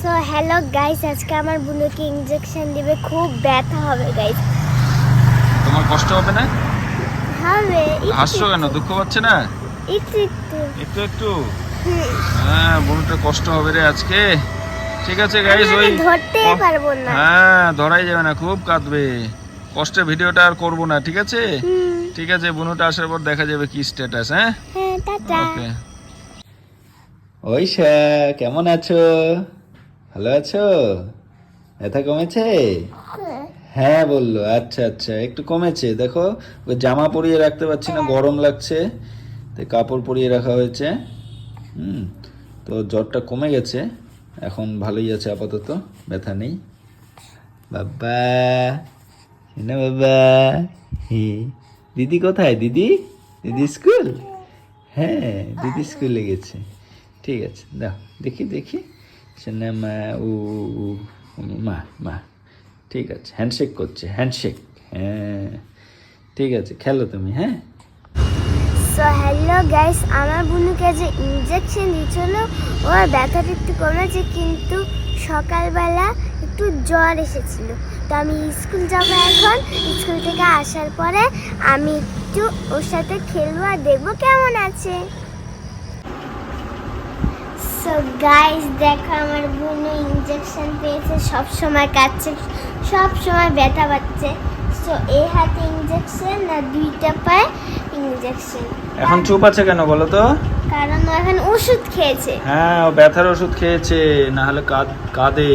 So hello guys আজকে আমার বুনুকে injection দিবে। খুব ব্যথা হবে গাইস তোমার কষ্ট হবে না? হবে। হাসছো কেন? দুঃখ পাচ্ছে না? একটু একটু। একটু একটু? হ্যাঁ বোনটা কষ্ট হবে রে আজকে। ঠিক আছে গাইস ওই ধরতেই পারব না। হ্যাঁ ধরাই যাবে না খুব কাঁদবে। কষ্টের ভিডিওটা আর করব না ঠিক আছে? ঠিক আছে বুনুটা আসার পর দেখা যাবে কি স্ট্যাটাস হ্যাঁ? হ্যাঁ টাটা। ঐশা কেমন আছো? ভালো আছো? ব্যথা কমেছে? হ্যাঁ। বলল আচ্ছা আচ্ছা একটু কমেছে। দেখো ওই জামা পরিয়ে রাখতে পারছি না গরম লাগছে তাই কাপড় পরিয়ে রাখা হয়েছে। হুম তো জ্বরটা কমে গেছে এখন ভালোই আছে আপাতত ব্যথা নেই। বাবা না বাবা হে দিদি কোথায়? দিদি? দিদি স্কুল? হ্যাঁ দিদি স্কুলে গেছে। ঠিক আছে দাও দেখি দেখি। শোনা মা উ উ, উ, মা মা। ঠিক আছে হ্যান্ডশেক করছে হ্যান্ডশেক হ্যাঁ। ঠিক আছে খেলো তুমি হ্যাঁ? সো হ্যালো গাইস আমার বুনুকে যে ইনজেকশন দিয়েছিল ওর ব্যথাটা একটু কমেছে কিন্তু সকালবেলা একটু জ্বর এসেছিল। তো আমি স্কুল যাব এখন স্কুল থেকে আসার পরে আমি একটু ওর সাথে খেলব আর দেখব কেমন আছে। সো গাইস দেখো আমার বোনু ইনজেকশন পেয়েছে, সব সময় কাটছে সব সময় ব্যথা পাচ্ছে। সো এই হাতে ইনজেকশন না দুইটা পায়ে ইনজেকশন এখন চুপ আছে কেন বলো তো? কারণ ও এখন ওষুধ খেয়েছে। হ্যাঁ ও ব্যথার ওষুধ খেয়েছে না হলে কাঁদ। কাঁদে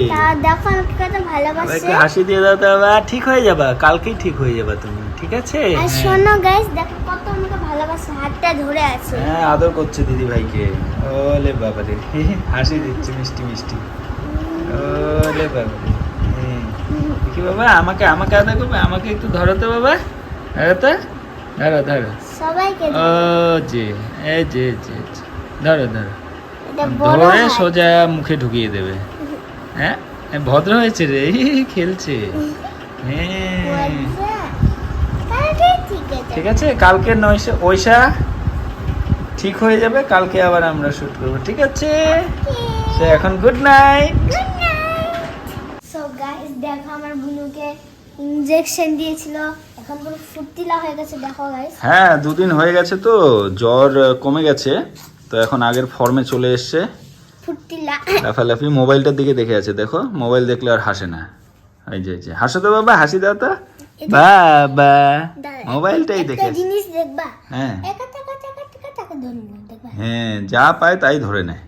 দেখো আমাকে কত ভালোবাসে। একটু হাসি দিয়ে দাও তো ঠিক হয়ে যাবা কালকেই ঠিক হয়ে যাবা তুমি ঠিক আছে? আর হ্যাঁ। শোনো গাইস দেখো কত আমাকে ভালোবাসে হাতটা ধরে আছে। হ্যাঁ আদর করছে দিদি ভাইকে ওলে বাবা রে হাসি দিচ্ছে মিষ্টি মিষ্টি। ওলে বাবা রে হ্যাঁ। বাবা আমাকে আমাকে আদর করবে আমাকে একটু ধরো তো বাবা। ধরো তো। ধরো ধরো। সবাইকে ও এই যে এই যে। ধরো ধরো। ধরে সোজা মুখে ঢুকিয়ে দেবে। হ্যাঁ? ভদ্র হয়েছে রে খেলছে। ঠিক আছে। কালকে নয়সা ওইসা ঠিক হয়ে যাবে কালকে আবার আমরা শুট করব ঠিক আছে? সে এখন গুড নাইট সো গাইস দেখো আমার বুনুকে ইনজেকশন দিয়েছিল। এখন পুরো ফুর্তিলা হয়ে গেছে দেখো গাইস হ্যাঁ দুদিন হয়ে গেছে তো জ্বর কমে গেছে। তো এখন আগের ফর্মে চলে এসছে। ফুর্তিলা। লাফালাফি মোবাইলটার দিকে দেখে আছে দেখো। মোবাইল দেখলে আর হাসে না। এই যে যে। হাসো তো বাবা হাসি দাও তো। বাবা মোবাইলটাই দেখে জিনিস দেখবা? হ্যাঁ। হ্যাঁ যা পায় তাই ধরে নেয়।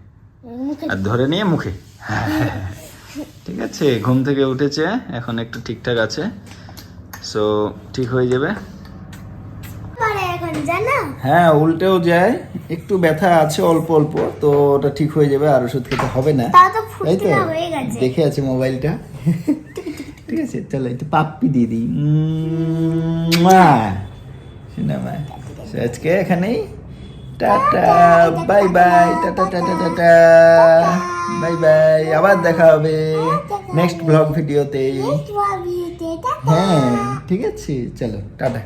আর ধরে নিয়ে মুখে। ঠিক আছে ঘুম থেকে উঠেছে এখন একটু ঠিকঠাক আছে। সো ঠিক হয়ে যাবে? পারে এখন জানো? হ্যাঁ উল্টেও যায়। একটু ব্যথা আছে অল্প অল্প। তো ওটা ঠিক হয়ে যাবে আর ওষুধ খেতে হবে না। তাই তো? হয়ে দেখে আছে মোবাইলটা। ঠিক আছে চলো একটু পাপ্পি দিয়ে দিই। সিনেমা। আজকে এখানেই। Tata bye bye tata tata tata. Bye bye আবার দেখা হবে নেক্সট ব্লগ ভিডিওতে হ্যাঁ ঠিক আছে চলো টাটা।